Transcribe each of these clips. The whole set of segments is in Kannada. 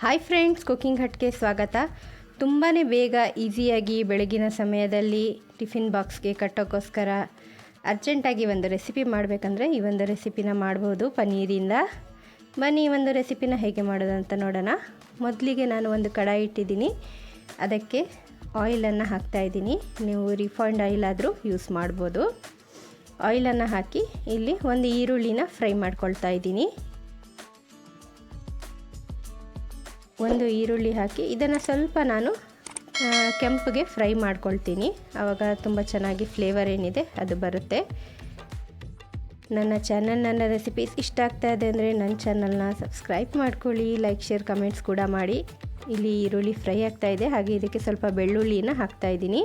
ಹಾಯ್ ಫ್ರೆಂಡ್ಸ್ ಕುಕಿಂಗ್ ಹಟ್ಗೆ ಸ್ವಾಗತ ತುಂಬಾ ಬೇಗ ಈಸಿಯಾಗಿ ಬೆಳಗಿನ ಸಮಯದಲ್ಲಿ ಟಿಫಿನ್ ಬಾಕ್ಸ್ಗೆ ಕಟ್ಟೋಕ್ಕೋಸ್ಕರ ಅರ್ಜೆಂಟಾಗಿ ಒಂದು ರೆಸಿಪಿ ಮಾಡಬೇಕಂದ್ರೆ ಈ ಒಂದು ರೆಸಿಪಿನ ಮಾಡ್ಬೋದು ಪನ್ನೀರಿಂದ. ಬನ್ನಿ, ಈ ಒಂದು ರೆಸಿಪಿನ ಹೇಗೆ ಮಾಡೋದು ಅಂತ ನೋಡೋಣ. ಮೊದಲಿಗೆ ನಾನು ಒಂದು ಕಡಾಯಿ ಇಟ್ಟಿದ್ದೀನಿ. ಅದಕ್ಕೆ ಆಯಿಲನ್ನು ಹಾಕ್ತಾಯಿದ್ದೀನಿ ನೀವು ರಿಫೈಂಡ್ ಆಯಿಲ್ ಆದರೂ ಯೂಸ್ ಮಾಡ್ಬೋದು. ಆಯಿಲನ್ನು ಹಾಕಿ ಇಲ್ಲಿ ಒಂದು ಈರುಳ್ಳಿನ ಫ್ರೈ ಮಾಡ್ಕೊಳ್ತಾ ಇದ್ದೀನಿ. ಒಂದು ಈರುಳ್ಳಿ ಹಾಕಿ, ಇದನ್ನು ಸ್ವಲ್ಪ ನಾನು ಕೆಂಪಗೆ ಫ್ರೈ ಮಾಡ್ಕೊಳ್ತೀನಿ. ಆವಾಗ ತುಂಬ ಚೆನ್ನಾಗಿ ಫ್ಲೇವರ್ ಏನಿದೆ ಅದು ಬರುತ್ತೆ. ನನ್ನ ಚಾನಲ್, ನನ್ನ ರೆಸಿಪೀಸ್ ಇಷ್ಟ ಆಗ್ತಾ ಇದೆ ಅಂದರೆ ನನ್ನ ಚಾನಲ್ನ ಸಬ್ಸ್ಕ್ರೈಬ್ ಮಾಡ್ಕೊಳ್ಳಿ ಲೈಕ್ ಶೇರ್ ಕಮೆಂಟ್ಸ್ ಕೂಡ ಮಾಡಿ. ಇಲ್ಲಿ ಈರುಳ್ಳಿ ಫ್ರೈ ಆಗ್ತಾ ಇದೆ. ಹಾಗೆ ಇದಕ್ಕೆ ಸ್ವಲ್ಪ ಬೆಳ್ಳುಳ್ಳಿನ ಹಾಕ್ತಾ ಇದ್ದೀನಿ.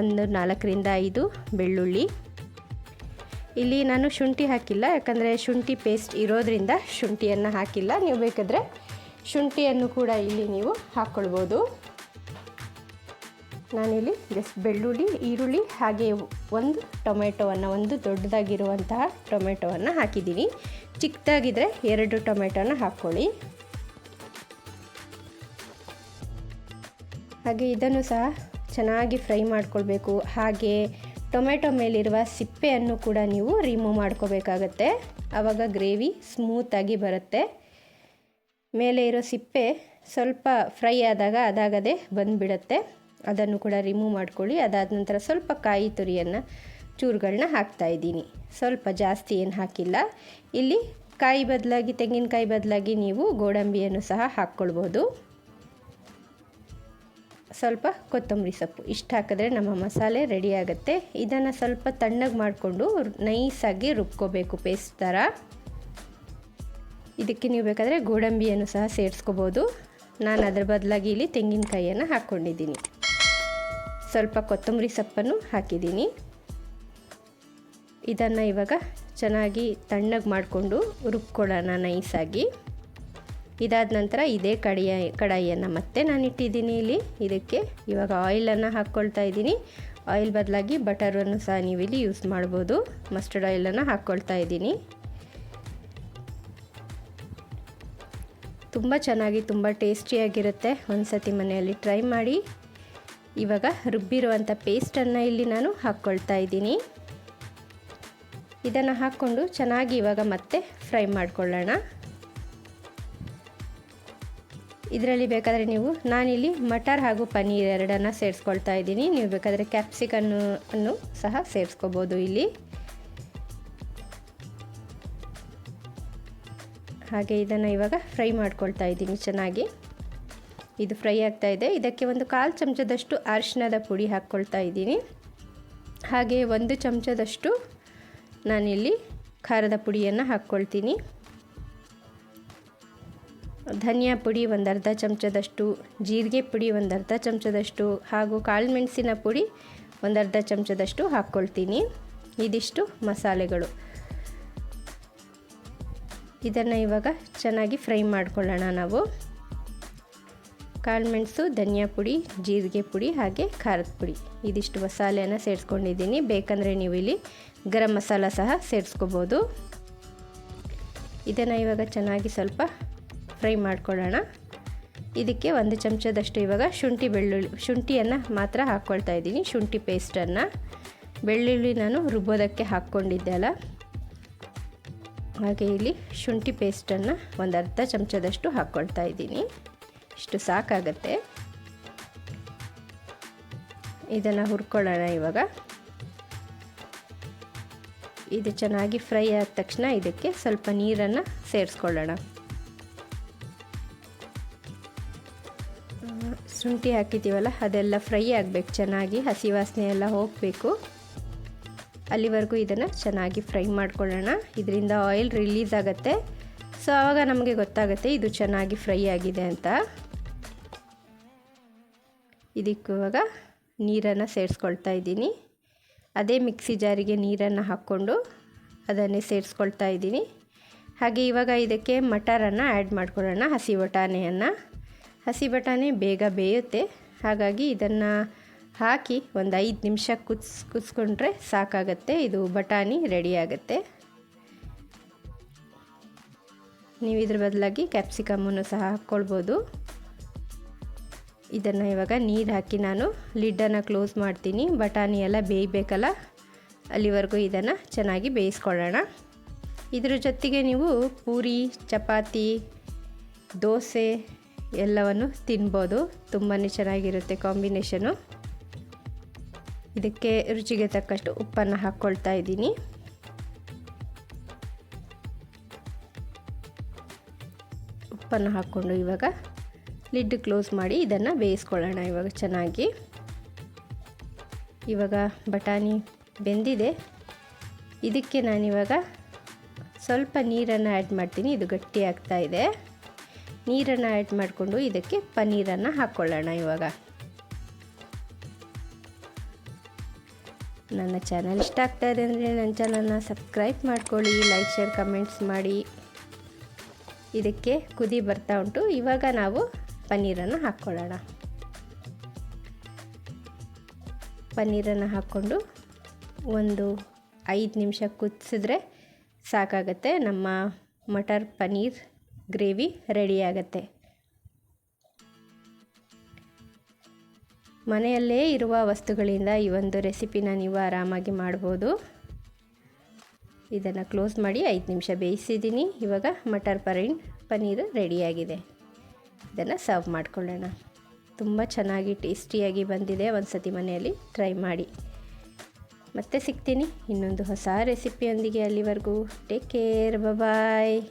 ಒಂದು ನಾಲ್ಕರಿಂದ ಐದು ಬೆಳ್ಳುಳ್ಳಿ. ಇಲ್ಲಿ ನಾನು ಶುಂಠಿ ಹಾಕಿಲ್ಲ, ಯಾಕಂದರೆ ಶುಂಠಿ ಪೇಸ್ಟ್ ಇರೋದ್ರಿಂದ ಶುಂಠಿಯನ್ನು ಹಾಕಿಲ್ಲ. ನೀವು ಬೇಕಾದರೆ ಶುಂಠಿಯನ್ನು ಕೂಡ ಇಲ್ಲಿ ನೀವು ಹಾಕ್ಕೊಳ್ಬೋದು. ನಾನಿಲ್ಲಿ ಜಸ್ಟ್ ಬೆಳ್ಳುಳ್ಳಿ, ಈರುಳ್ಳಿ ಹಾಗೆ ಒಂದು ಟೊಮೆಟೊವನ್ನು, ಒಂದು ದೊಡ್ಡದಾಗಿರುವಂತಹ ಟೊಮೆಟೊವನ್ನು ಹಾಕಿದ್ದೀನಿ. ಚಿಕ್ಕದಾಗಿದ್ದರೆ ಎರಡು ಟೊಮೆಟೊನ ಹಾಕ್ಕೊಳ್ಳಿ. ಹಾಗೆ ಇದನ್ನು ಸಹ ಚೆನ್ನಾಗಿ ಫ್ರೈ ಮಾಡ್ಕೊಳ್ಬೇಕು. ಹಾಗೆ ಟೊಮೆಟೊ ಮೇಲಿರುವ ಸಿಪ್ಪೆಯನ್ನು ಕೂಡ ನೀವು ರಿಮೂವ್ ಮಾಡ್ಕೋಬೇಕಾಗತ್ತೆ. ಆವಾಗ ಗ್ರೇವಿ ಸ್ಮೂತಾಗಿ ಬರುತ್ತೆ. ಮೇಲೆ ಇರೋ ಸಿಪ್ಪೆ ಸ್ವಲ್ಪ ಫ್ರೈ ಆದಾಗ ಅದಾಗದೇ ಬಂದುಬಿಡತ್ತೆ. ಅದನ್ನು ಕೂಡ ರಿಮೂವ್ ಮಾಡ್ಕೊಳ್ಳಿ. ಅದಾದ ನಂತರ ಸ್ವಲ್ಪ ಕಾಯಿ ತುರಿಯನ್ನು ಚೂರುಗಳನ್ನ ಹಾಕ್ತಾಯಿದ್ದೀನಿ ಸ್ವಲ್ಪ ಜಾಸ್ತಿ ಏನು ಹಾಕಿಲ್ಲ. ಇಲ್ಲಿ ಕಾಯಿ ಬದಲಾಗಿ, ತೆಂಗಿನಕಾಯಿ ಬದಲಾಗಿ ನೀವು ಗೋಡಂಬಿಯನ್ನು ಸಹ ಹಾಕ್ಕೊಳ್ಬೋದು. ಸ್ವಲ್ಪ ಕೊತ್ತಂಬರಿ ಸೊಪ್ಪು. ಇಷ್ಟು ಹಾಕಿದ್ರೆ ನಮ್ಮ ಮಸಾಲೆ ರೆಡಿ ಆಗುತ್ತೆ. ಇದನ್ನು ಸ್ವಲ್ಪ ತಣ್ಣಗೆ ಮಾಡಿಕೊಂಡು ನೈಸಾಗಿ ರುಬ್ಕೋಬೇಕು ಪೇಸ್ಟ್ ಥರ ಇದಕ್ಕೆ ನೀವು ಬೇಕಾದರೆ ಗೋಡಂಬಿಯನ್ನು ಸಹ ಸೇರಿಸ್ಕೋಬೋದು. ನಾನು ಅದರ ಬದಲಾಗಿ ಇಲ್ಲಿ ತೆಂಗಿನಕಾಯಿಯನ್ನು ಹಾಕ್ಕೊಂಡಿದ್ದೀನಿ. ಸ್ವಲ್ಪ ಕೊತ್ತಂಬರಿ ಸೊಪ್ಪನ್ನು ಹಾಕಿದ್ದೀನಿ. ಇದನ್ನು ಇವಾಗ ಚೆನ್ನಾಗಿ ತಣ್ಣಗೆ ಮಾಡಿಕೊಂಡು ರುಬ್ಕೊಳ್ಳೋಣ ನೈಸಾಗಿ. ಇದಾದ ನಂತರ ಇದೇ ಕಡಿಯ ಕಡಾಯಿಯನ್ನು ಮತ್ತೆ ನಾನು ಇಟ್ಟಿದ್ದೀನಿ ಇಲ್ಲಿ. ಇದಕ್ಕೆ ಇವಾಗ ಆಯಿಲನ್ನು ಹಾಕ್ಕೊಳ್ತಾ ಇದ್ದೀನಿ. ಆಯಿಲ್ ಬದಲಾಗಿ ಬಟರನ್ನು ಸಹ ನೀವು ಇಲ್ಲಿ ಯೂಸ್ ಮಾಡ್ಬೋದು. ಮಸ್ಟರ್ಡ್ ಆಯಿಲನ್ನು ಹಾಕ್ಕೊಳ್ತಾ ಇದ್ದೀನಿ. ತುಂಬ ಚೆನ್ನಾಗಿ, ತುಂಬ ಟೇಸ್ಟಿಯಾಗಿರುತ್ತೆ. ಒಂದು ಸತಿ ಮನೆಯಲ್ಲಿ ಟ್ರೈ ಮಾಡಿ. ಇವಾಗ ರುಬ್ಬಿರುವಂಥ ಪೇಸ್ಟನ್ನು ಇಲ್ಲಿ ನಾನು ಹಾಕ್ಕೊಳ್ತಾ ಇದ್ದೀನಿ. ಇದನ್ನು ಹಾಕ್ಕೊಂಡು ಚೆನ್ನಾಗಿ ಇವಾಗ ಮತ್ತೆ ಫ್ರೈ ಮಾಡಿಕೊಳ್ಳೋಣ. ಇದರಲ್ಲಿ ಬೇಕಾದರೆ ನೀವು, ನಾನಿಲ್ಲಿ ಮಟರ್ ಹಾಗೂ ಪನ್ನೀರ್ ಎರಡನ್ನು ಸೇರಿಸ್ಕೊಳ್ತಾ ಇದ್ದೀನಿ. ನೀವು ಬೇಕಾದರೆ ಕ್ಯಾಪ್ಸಿಕನ್ನು ಅನ್ನು ಸಹ ಸೇರಿಸ್ಕೋಬೋದು ಇಲ್ಲಿ. ಹಾಗೆ ಇದನ್ನು ಇವಾಗ ಫ್ರೈ ಮಾಡ್ಕೊಳ್ತಾ ಇದ್ದೀನಿ ಚೆನ್ನಾಗಿ. ಇದು ಫ್ರೈ ಆಗ್ತಾ ಇದೆ. ಇದಕ್ಕೆ ಒಂದು ಕಾಲು ಚಮಚದಷ್ಟು ಅರಿಶಿಣದ ಪುಡಿ ಹಾಕ್ಕೊಳ್ತಾ ಇದ್ದೀನಿ. ಹಾಗೆ ಒಂದು ಚಮಚದಷ್ಟು ನಾನಿಲ್ಲಿ ಖಾರದ ಪುಡಿಯನ್ನು ಹಾಕ್ಕೊಳ್ತೀನಿ. ಧನಿಯಾ ಪುಡಿ ಒಂದು ಅರ್ಧ ಚಮಚದಷ್ಟು, ಜೀರಿಗೆ ಪುಡಿ ಒಂದು ಅರ್ಧ ಚಮಚದಷ್ಟು, ಹಾಗೂ ಕಾಳು ಮೆಣಸಿನ ಪುಡಿ ಒಂದು ಅರ್ಧ ಚಮಚದಷ್ಟು ಹಾಕ್ಕೊಳ್ತೀನಿ. ಇದಿಷ್ಟು ಮಸಾಲೆಗಳು. ಇದನ್ನು ಇವಾಗ ಚೆನ್ನಾಗಿ ಫ್ರೈ ಮಾಡ್ಕೊಳ್ಳೋಣ ನಾವು. ಕಾಳುಮೆಣಸು ಧನಿಯಾ ಪುಡಿ, ಜೀರಿಗೆ ಪುಡಿ ಹಾಗೆ ಖಾರದ ಪುಡಿ. ಇದಿಷ್ಟು ಮಸಾಲೆಯನ್ನು ಸೇರಿಸ್ಕೊಂಡಿದ್ದೀನಿ. ಬೇಕಂದರೆ ನೀವು ಇಲ್ಲಿ ಗರಂ ಮಸಾಲ ಸಹ ಸೇರಿಸ್ಕೋಬೋದು. ಇದನ್ನು ಇವಾಗ ಚೆನ್ನಾಗಿ ಸ್ವಲ್ಪ ಫ್ರೈ ಮಾಡ್ಕೊಳ್ಳೋಣ. ಇದಕ್ಕೆ ಒಂದು ಚಮಚದಷ್ಟು ಇವಾಗ ಶುಂಠಿ ಬೆಳ್ಳುಳ್ಳಿ, ಶುಂಠಿಯನ್ನು ಮಾತ್ರ ಹಾಕ್ಕೊಳ್ತಾ ಇದ್ದೀನಿ, ಶುಂಠಿ ಪೇಸ್ಟನ್ನು. ಬೆಳ್ಳುಳ್ಳಿ ನಾನು ರುಬ್ಬೋದಕ್ಕೆ ಹಾಕ್ಕೊಂಡಿದ್ದೆ ಅಲ್ಲ. ಹಾಗೆ ಇಲ್ಲಿ ಶುಂಠಿ ಪೇಸ್ಟನ್ನು ಒಂದು ಅರ್ಧ ಚಮಚದಷ್ಟು ಹಾಕ್ಕೊಳ್ತಾ ಇದ್ದೀನಿ. ಇಷ್ಟು ಸಾಕಾಗತ್ತೆ. ಇದನ್ನು ಹುರ್ಕೊಳ್ಳೋಣ ಇವಾಗ. ಇದು ಚೆನ್ನಾಗಿ ಫ್ರೈ ಆದ ತಕ್ಷಣ ಇದಕ್ಕೆ ಸ್ವಲ್ಪ ನೀರನ್ನು ಸೇರಿಸ್ಕೊಳ್ಳೋಣ. ಶುಂಠಿ ಹಾಕಿದ್ದೀವಲ್ಲ, ಅದೆಲ್ಲ ಫ್ರೈ ಆಗಬೇಕು. ಚೆನ್ನಾಗಿ ಹಸಿ ವಾಸನೆ ಎಲ್ಲ ಹೋಗಬೇಕು. ಅಲ್ಲಿವರೆಗೂ ಇದನ್ನು ಚೆನ್ನಾಗಿ ಫ್ರೈ ಮಾಡ್ಕೊಳ್ಳೋಣ. ಇದರಿಂದ ಆಯಿಲ್ ರಿಲೀಸ್ ಆಗುತ್ತೆ. ಸೊ, ಆವಾಗ ನಮಗೆ ಗೊತ್ತಾಗುತ್ತೆ ಇದು ಚೆನ್ನಾಗಿ ಫ್ರೈ ಆಗಿದೆ ಅಂತ. ಇವಾಗ ನೀರನ್ನು ಸೇರಿಸ್ಕೊಳ್ತಾ ಇದ್ದೀನಿ. ಅದೇ ಮಿಕ್ಸಿ ಜಾರಿಗೆ ನೀರನ್ನು ಹಾಕ್ಕೊಂಡು ಅದನ್ನೇ ಸೇರಿಸ್ಕೊಳ್ತಾ ಇದ್ದೀನಿ. ಹಾಗೆ ಇವಾಗ ಇದಕ್ಕೆ ಮಟರನ್ನು ಆ್ಯಡ್ ಮಾಡ್ಕೊಳ್ಳೋಣ, ಹಸಿ ಬಟಾಣೆಯನ್ನು. ಹಸಿ ಬಟಾಣಿ ಬೇಗ ಬೇಯುತ್ತೆ. ಹಾಗಾಗಿ ಇದನ್ನು ಹಾಕಿ ಒಂದು ಐದು ನಿಮಿಷ ಕುದಿಸ್ ಕುದಿಸ್ಕೊಂಡ್ರೆ ಸಾಕಾಗತ್ತೆ. ಇದು ಬಟಾಣಿ ರೆಡಿಯಾಗತ್ತೆ. ನೀವು ಇದ್ರ ಬದಲಾಗಿ ಕ್ಯಾಪ್ಸಿಕಮನ್ನು ಸಹ ಹಾಕ್ಕೊಳ್ಬೋದು. ಇದನ್ನು ಇವಾಗ ನೀರು ಹಾಕಿ ನಾನು ಲಿಡ್ಡನ್ನು ಕ್ಲೋಸ್ ಮಾಡ್ತೀನಿ. ಬಟಾಣಿ ಎಲ್ಲ ಬೇಯಬೇಕಲ್ಲ? ಅಲ್ಲಿವರೆಗೂ ಇದನ್ನು ಚೆನ್ನಾಗಿ ಬೇಯಿಸ್ಕೊಳ್ಳೋಣ. ಇದ್ರ ಜೊತೆಗೆ ನೀವು ಪೂರಿ, ಚಪಾತಿ, ದೋಸೆ ಎಲ್ಲವನ್ನು ತಿನ್ಬೋದು. ತುಂಬಾ ಚೆನ್ನಾಗಿರುತ್ತೆ ಕಾಂಬಿನೇಷನು. ಇದಕ್ಕೆ ರುಚಿಗೆ ತಕ್ಕಷ್ಟು ಉಪ್ಪನ್ನು ಹಾಕ್ಕೊಳ್ತಾ ಇದ್ದೀನಿ. ಉಪ್ಪನ್ನು ಹಾಕ್ಕೊಂಡು ಇವಾಗ ಲಿಡ್ ಕ್ಲೋಸ್ ಮಾಡಿ ಇದನ್ನು ಬೇಯಿಸ್ಕೊಳ್ಳೋಣ ಇವಾಗ ಚೆನ್ನಾಗಿ. ಇವಾಗ ಬಟಾಣಿ ಬೆಂದಿದೆ. ಇದಕ್ಕೆ ನಾನಿವಾಗ ಸ್ವಲ್ಪ ನೀರನ್ನು ಆ್ಯಡ್ ಮಾಡ್ತೀನಿ. ಇದು ಗಟ್ಟಿ ಆಗ್ತಾ ಇದೆ. ನೀರನ್ನು ಆ್ಯಡ್ ಮಾಡಿಕೊಂಡು ಇದಕ್ಕೆ ಪನ್ನೀರನ್ನು ಹಾಕ್ಕೊಳ್ಳೋಣ ಇವಾಗ. ನನ್ನ ಚಾನಲ್ ಇಷ್ಟ ಆಗ್ತಾ ಇದೆ ಅಂದರೆ ನನ್ನ ಚಾನಲ್ನ ಸಬ್ಸ್ಕ್ರೈಬ್ ಮಾಡ್ಕೊಳ್ಳಿ, ಲೈಕ್, ಶೇರ್, ಕಮೆಂಟ್ಸ್ ಮಾಡಿ. ಇದಕ್ಕೆ ಕುದಿ ಬರ್ತಾ ಉಂಟು. ಇವಾಗ ನಾವು ಪನ್ನೀರನ್ನು ಹಾಕ್ಕೊಳ್ಳೋಣ. ಪನ್ನೀರನ್ನು ಹಾಕ್ಕೊಂಡು ಒಂದು ಐದು ನಿಮಿಷ ಕುದಿಸಿದ್ರೆ ಸಾಕಾಗತ್ತೆ. ನಮ್ಮ ಮಟರ್ ಪನ್ನೀರ್ ಗ್ರೇವಿ ರೆಡಿ ಮನೆಯಲ್ಲೇ ಇರುವ ವಸ್ತುಗಳಿಂದ ಈ ಒಂದು ರೆಸಿಪಿನ ನೀವು ಆರಾಮಾಗಿ ಮಾಡ್ಬೋದು. ಇದನ್ನು ಕ್ಲೋಸ್ ಮಾಡಿ ಐದು ನಿಮಿಷ ಬೇಯಿಸಿದ್ದೀನಿ. ಇವಾಗ ಮಟರ್ ಪರೀನ್ ಪನ್ನೀರ್ ರೆಡಿಯಾಗಿದೆ. ಇದನ್ನು ಸರ್ವ್ ಮಾಡ್ಕೊಳ್ಳೋಣ. ತುಂಬ ಚೆನ್ನಾಗಿ ಟೇಸ್ಟಿಯಾಗಿ ಬಂದಿದೆ. ಒಂದು ಸತಿ ಮನೆಯಲ್ಲಿ ಟ್ರೈ ಮಾಡಿ. ಮತ್ತೆ ಸಿಗ್ತೀನಿ ಇನ್ನೊಂದು ಹೊಸ ರೆಸಿಪಿಯೊಂದಿಗೆ ಅಲ್ಲಿವರೆಗೂ. Take care bye